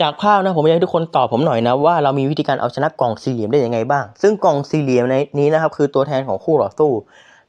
จากภาพนะผมอยากให้ทุกคนตอบผมหน่อยนะว่าเรามีวิธีการเอาชนะกล่องสี่เหลี่ยมได้ยังไงบ้าง ซึ่งกล่องสี่เหลี่ยมในนี้นะครับคือตัวแทนของคู่ต่อสู้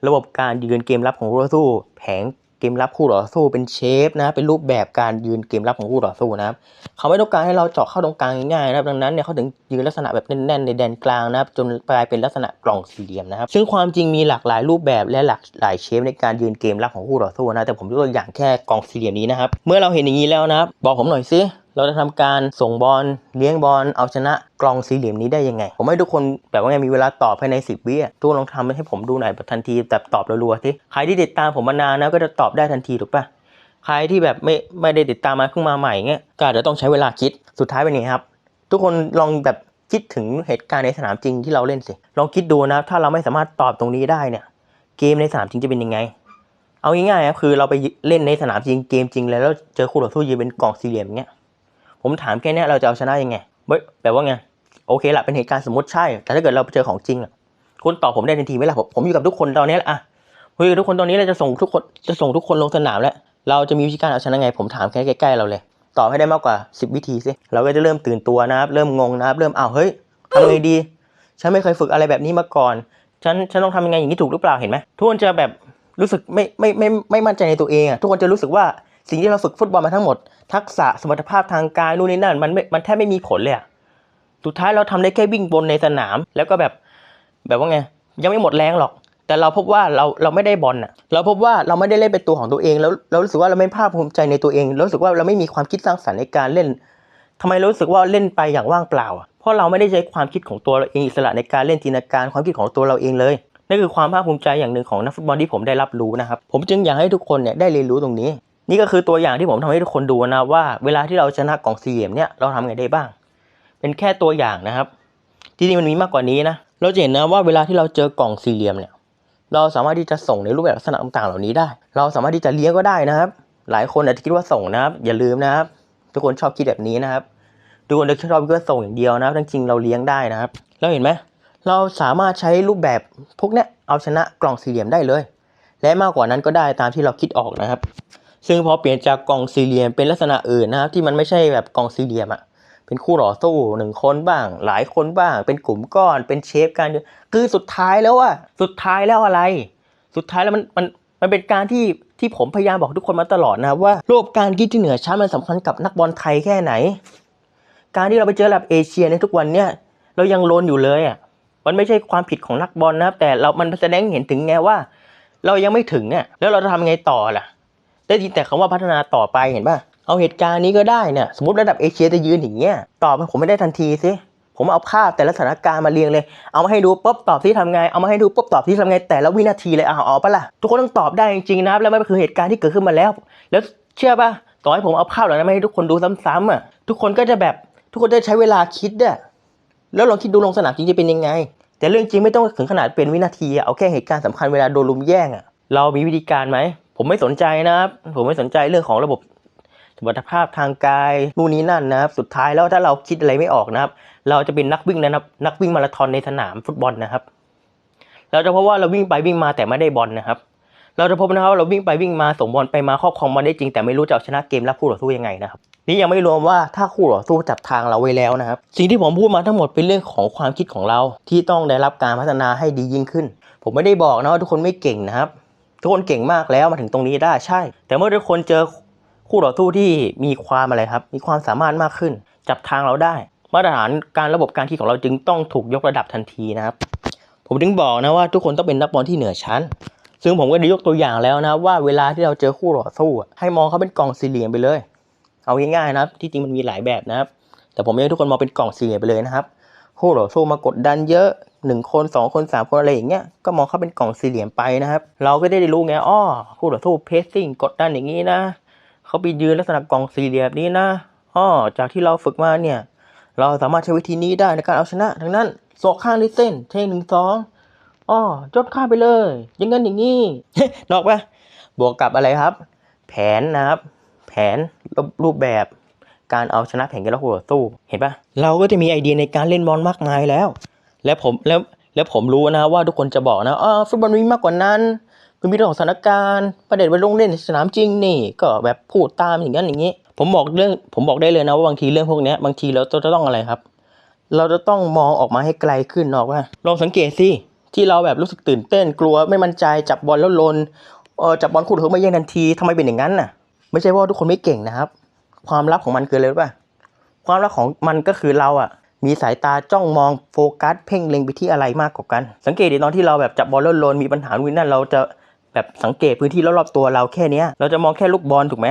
ระบบการยืนเกมรับของคู่ต่อสู้ แผงเกมรับคู่ต่อสู้เป็นเชฟนะเป็นรูปแบบการยืนเกมรับของคู่ต่อสู้นะครับเขาไม่ต้องการให้เราเจาะเข้าตรงกลางง่ายๆนะครับดังนั้นเนี่ยเขาถึงยืนลักษณะแบบแน่นๆในแดนกลางนะครับจนกลายเป็นลักษณะกล่องสี่เหลี่ยมนะครับ ซึ่งความจริงมีหลากหลายรูปแบบและหลากหลายเชฟในการยืนเกมรับของคู่ต่อสู้นะแต่ผมยกตัวอย่างแค่กล่องสี่เหลี่ยมนี้นะครับเมื่อเราเห็นอย่างนี้แล้วนะครับบอกผมหน่อยสิ เราจะทำการส่งบอลเลี้ยงบอลเอาชนะกลองสี่เหลี่ยมนี้ได้ยังไง ผมให้ทุกคนแบบว่าไงมีเวลาตอบภายใน 10 วิอะทุกคนลองทำให้ผมดูหน่อยแบบทันทีแบบตอบรัวๆสิใครที่ติดตามผมมานานนะก็จะตอบได้ทันทีถูกปะใครที่แบบไม่ไม่ได้ติดตามมาเพิ่งมาใหม่เงี้ยก็อาจจะต้องใช้เวลาคิดสุดท้ายเป็นไงครับ ทุกคนลองแบบคิดถึงเหตุการณ์ในสนามจริงที่เราเล่นสิลองคิดดูนะ ถ้าเราไม่สามารถตอบตรงนี้ได้เนี่ยเกมในสนามจริงจะเป็นยังไง เอาง่ายๆครับคือเราไปเล่นในสนามจริงเกมจริงแล้วเจอคู่ต่อสู้ยืนเป็นกล่องสี่เหลี่ยมอย่างเงี้ย ผมถามแค่นี้เราจะเอาชนะยังไงเว้ยแปลว่าไงโอเคละเป็นเหตุการณ์สมมติใช่ แต่ถ้าเกิดเราไปเจอของจริงอะคุณตอบผมได้ทันทีไหมล่ะผมผมอยู่กับทุกคนตอนนี้แหละอะผมอยู่กับทุกคนตอนนี้เราจะส่งทุกคนจะส่งทุกคนลงสนามแล้ว เราจะมีวิธีการเอาชนะไง ผมถามแค่ใกล้ๆเราเลย ตอบให้ได้มากกว่า 10 วิธีสิเราก็จะเริ่มตื่นตัวนะครับ เริ่มงงนะครับเริ่มอ้าวเฮ้ยทำไงดี ฉันไม่เคยฝึกอะไรแบบนี้มาก่อน ฉันฉันต้องทำยังไงอย่างนี้ถูกหรือเปล่าเห็นไหมทุกคนจะแบบรู้สึกไม่ไม่ไม่ไม่มั่นใจในตัวเองอะทุกคนจะรู้สึกว่า สิ่งที่เราฝึกฟุตบอลมาทั้งหมด ทักษะสมรรถภาพทางกายนู่นนี่นั่นมันมันแทบไม่มีผลเลยอะสุดท้ายเราทำได้แค่วิ่งบนในสนาม แล้วก็แบบแบบว่าไงยังไม่หมดแรงหรอก แต่เราพบว่าเราเราไม่ได้บอลอะเราพบว่าเราไม่ได้เล่นเป็นตัวของตัวเอง แล้วเรารู้สึกว่าเราไม่ภาคภูมิใจในตัวเองเรารู้สึกว่าเราไม่มีความคิดสร้างสรรค์ในการเล่นทำไมรู้สึกว่าเล่นไปอย่างว่างเปล่าเพราะเราไม่ได้ใช้ความคิดของตัวเราเองอิสระในการเล่นจินตนาการความคิดของตัวเราเองเลยนั่นคือความภาคภูมิใจอย่างหนึ่งของนักฟุตบอลที่ผมได้รับรู้นะครับ ผมจึงอยากให้ทุกคนเนี่ยได้เรียนรู้ตรงนี้ นี่ก็คือตัวอย่างที่ผมทำให้ทุกคนดูนะว่าเวลาที่เราชนะกล่องสี่เหลี่ยมเนี่ยเราทำไงได้บ้าง เป็นแค่ตัวอย่างนะครับจริงๆมันมีมากกว่านี้นะเราจะเห็นนะว่าเวลาที่เราเจอกล่องสี่เหลี่ยมเนี่ย เราสามารถที่จะส่งในรูปแบบลักษณะต่างๆ เหล่านี้ได้ เราสามารถที่จะเลี้ยงก็ได้นะครับ หลายคนอาจจะคิดว่าส่งนะครับ อย่าลืมนะครับ ทุกคนชอบคิดแบบนี้นะครับทุกคนจะชอบคิดว่าส่งอย่างเดียวนะครับจริงๆเราเลี้ยงได้นะครับเราเห็นไหมเราสามารถใช้รูปแบบพวกเนี้ยเอาชนะกล่องสี่เหลี่ยมได้เลย และมากกว่านั้นก็ได้ตามที่เราคิดออกนะครับ ซึ่งพอเปลี่ยนจากกล่องสี่เหลี่ยมเป็นลักษณะอื่นนะครับที่มันไม่ใช่แบบกล่องสี่เหลี่ยมอะเป็นคู่ต่อสู้หนึ่งคนบ้าง หลายคนบ้าง เป็นกลุ่มก้อน เป็นเชฟกันคือสุดท้ายแล้วอะสุดท้ายแล้วอะไร สุดท้ายแล้วมันมันมันเป็นการที่ที่ผมพยายามบอกทุกคนมาตลอดนะครับว่าโลกการคิดที่เหนือชั้นมันสำคัญกับนักบอลไทยแค่ไหน การที่เราไปเจอระดับเอเชียในทุกวันเนี่ยเรายังโลนอยู่เลยอะมันไม่ใช่ความผิดของนักบอลนะครับแต่เรามันแสดงเห็นถึงไงว่า เรายังไม่ถึงอะแล้วเราจะทำไงต่อล่ะ ได้ยินแต่คำว่าพัฒนาต่อไปเห็นป่ะ เอาเหตุการณ์นี้ก็ได้เนี่ยสมมติระดับเอเชียจะยืนอย่างเงี้ยตอบผมไม่ได้ทันทีสิผมเอาภาพแต่ละสถานการณ์มาเรียงเลย เอามาให้ดูปุ๊บตอบที่ทำไง เอามาให้ดูปุ๊บตอบที่ทำไง แต่ละวินาทีเลยเอาเอาปะล่ะ ทุกคนต้องตอบได้จริงๆนะครับ แล้วมันคือเหตุการณ์ที่เกิดขึ้นมาแล้ว แล้วเชื่อป่ะต่อให้ผมเอาภาพเหล่านั้นมาให้ทุกคนดูซ้ำๆอะ ทุกคนก็จะแบบทุกคนจะใช้เวลาคิดอะแล้วลองคิดดูลงสนามจริงจะเป็นยังไง แต่เรื่องจริงไม่ต้องถึงขนาดเป็นวินาทีอะเอาแค่เหตุการณ์สำคัญเวลาโดนลุมแย่งอะเรามีวิธีการไหม ผมไม่สนใจนะครับ ผมไม่สนใจเรื่องของระบบสมรรถภาพทางกายนู่นนี่นั่นนะครับ สุดท้ายแล้วถ้าเราคิดอะไรไม่ออกนะครับ เราจะเป็นนักวิ่งนะครับ นักวิ่งมาราธอนในสนามฟุตบอลนะครับ เราจะพบว่าเราวิ่งไปวิ่งมาแต่ไม่ได้บอลนะครับ เราจะพบนะครับว่าเราวิ่งไปวิ่งมาส่งบอลไปมาครอบครองบอลได้จริงแต่ไม่รู้จะเอาชนะเกมรับคู่ต่อสู้ยังไงนะครับนี่ยังไม่รวมว่าถ้าคู่ต่อสู้จับทางเราไว้แล้วนะครับ สิ่งที่ผมพูดมาทั้งหมดเป็นเรื่องของความคิดของเรา ที่ต้องได้รับการพัฒนาให้ดียิ่งขึ้น ผมไม่ได้บอกนะว่าทุกคนไม่เก่งนะครับ ทุกคนเก่งมากแล้วมาถึงตรงนี้ได้ใช่ แต่เมื่อทุกคนเจอคู่ต่อสู้ที่มีความอะไรครับ มีความสามารถมากขึ้น จับทางเราได้ มาตรฐานการระบบการคิดของเราจึงต้องถูกยกระดับทันทีนะครับ ผมถึงบอกนะว่าทุกคนต้องเป็นนักบอลที่เหนือชั้น ซึ่งผมก็ได้ยกตัวอย่างแล้วนะว่าเวลาที่เราเจอคู่ต่อสู้ ให้มองเขาเป็นกล่องสี่เหลี่ยมไปเลย เอาง่ายๆนะครับ ที่จริงมันมีหลายแบบนะครับ แต่ผมอยากให้ทุกคนมองเป็นกล่องสี่เหลี่ยมไปเลยนะครับ คู่ต่อสู้มากดดันเยอะ หนึ่งคนสองคนสามคนอะไรอย่างเงี้ยก็มองเขาเป็นกล่องสี่เหลี่ยมไปนะครับ เราก็ได้รู้ไงอ้อคู่ต่อสู้เพสซิ่งกดดันอย่างนี้นะเขาไปยืนลักษณะกล่องสี่เหลี่ยมนี้นะอ้อจากที่เราฝึกมาเนี่ยเราสามารถใช้วิธีนี้ได้ในการเอาชนะดังนั้นโศกข้างลิเส้นเทหนึ่งสองอ้อจดข้ามไปเลย อย่างนั้นอย่างนี้นอกปะบวกกับอะไรครับ แผนนะครับ แผนรูปรูปแบบการเอาชนะแผนเกมรับคู่ต่อสู้เห็นปะเราก็จะมีไอเดียในการเล่นบอลมากมายแล้ว และผมแล้วแล้วผมรู้นะว่าทุกคนจะบอกนะอ๋อฟุตบอลมีมากกว่านั้นมันมีเรื่องของสถานการณ์ประเด็นไปลงเล่นในสนามจริงนี่ ก็แบบพูดตามอย่างนั้นอย่างนี้ ผมบอกเรื่องผมบอกได้เลยนะว่าบางทีเรื่องพวกนี้บางทีเราจะต้องอะไรครับ เราจะต้องมองออกมาให้ไกลขึ้นนอกว่าลองสังเกตสิที่เราแบบรู้สึกตื่นเต้นกลัวไม่มั่นใจจับบอลแล้วลนเออจับบอลคู่ต่อสู้ไม่แย่งทันทีทำไมเป็นอย่างนั้นน่ะ ไม่ใช่ว่าทุกคนไม่เก่งนะครับ ความลับของมันคืออะไรรู้ป่ะความลับของมันก็คือเราอะ มีสายตาจ้องมองโฟกัสเพ่งเล็งไปที่อะไรมากกว่ากัน สังเกตดิตอนที่เราแบบจับบอลแล้วลนมีปัญหาวินนั่นเราจะแบบสังเกตพื้นที่รอบๆตัวเราแค่เนี้ยเราจะมองแค่ลูกบอลถูกไหม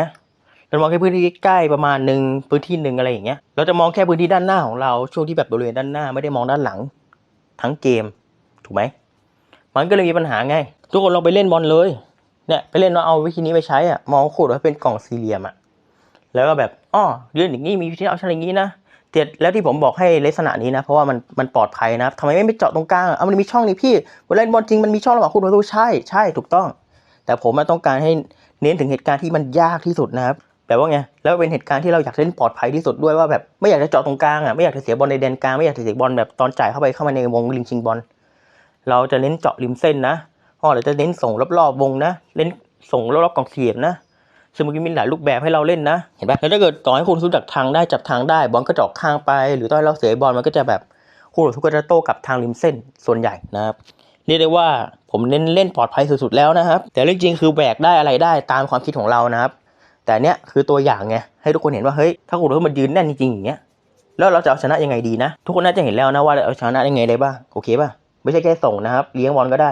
เรามองแค่พื้นที่ใกล้ประมาณหนึ่งพื้นที่หนึ่งอะไรอย่างเงี้ยเราจะมองแค่พื้นที่ด้านหน้าของเราช่วงที่แบบบริเวณด้านหน้าไม่ได้มองด้านหลัง ทั้งเกมถูกไหมมันก็เลยมีปัญหาไง ทุกคนลองไปเล่นบอลเลยเนี่ยไปเล่นแล้วเอาวิธีนี้ไปใช้อะมองขูดว่าเป็นกล่องสี่เหลี่ยมอะแล้วก็แบบอ้อยืนอย่างนี้มีวิธีเอาชนอย่างนี้นะ แต่แล้วที่ผมบอกให้ลักษณะนี้นะ เพราะว่ามันมันปลอดภัยนะทำไมไม่ไปเจาะตรงกลางอะมันมีช่องนี่พี่เวลาเล่นบอลจริงมันมีช่องระหว่างคู่ต่อสู้ใช่ใช่ถูกต้อง แต่ผมต้องการให้เน้นถึงเหตุการณ์ที่มันยากที่สุดนะครับแบบว่าไงแล้วเป็นเหตุการณ์ที่เราอยากเล่นปลอดภัยที่สุดด้วยว่าแบบไม่อยากจะเจาะตรงกลางอะไม่อยากจะเสียบอลในแดนกลางไม่อยากจะเสียบอลแบบตอนจ่ายเข้าไปเข้ามาในวงลิงชิงบอลเราจะเน้นเจาะริมเส้นนะอ๋อเราจะเน้นส่งรอบๆวงนะเล่นส่งรอบๆกองเสียบนะ ซึ่งมันก็มีหลายรูปแบบให้เราเล่นนะ เห็นปะแล้วถ้าเกิดต่อให้คุณรู้จักทางได้จับทางได้ บอลก็เจาะข้างไป หรือตอนเราเสียบอลมันก็จะแบบคู่ต่อสู้ก็จะโต้กลับทางริมเส้นส่วนใหญ่นะครับเรียกได้ว่าผมเน้นเล่นปลอดภัยสุดๆแล้วนะครับ แต่เรื่องจริงคือแบกได้อะไรได้ตามความคิดของเรานะครับ แต่เนี้ยคือตัวอย่างไงให้ทุกคนเห็นว่าเฮ้ยถ้าคู่ต่อสู้มันยืนแน่นจริงๆอย่างเงี้ยแล้วเราจะเอาชนะยังไงดีนะ ทุกคนน่าจะเห็นแล้วนะว่าเราเอาชนะยังไงได้บ้างโอเคป่ะไม่ใช่แค่ส่งนะครับ เลี้ยงบอลก็ได้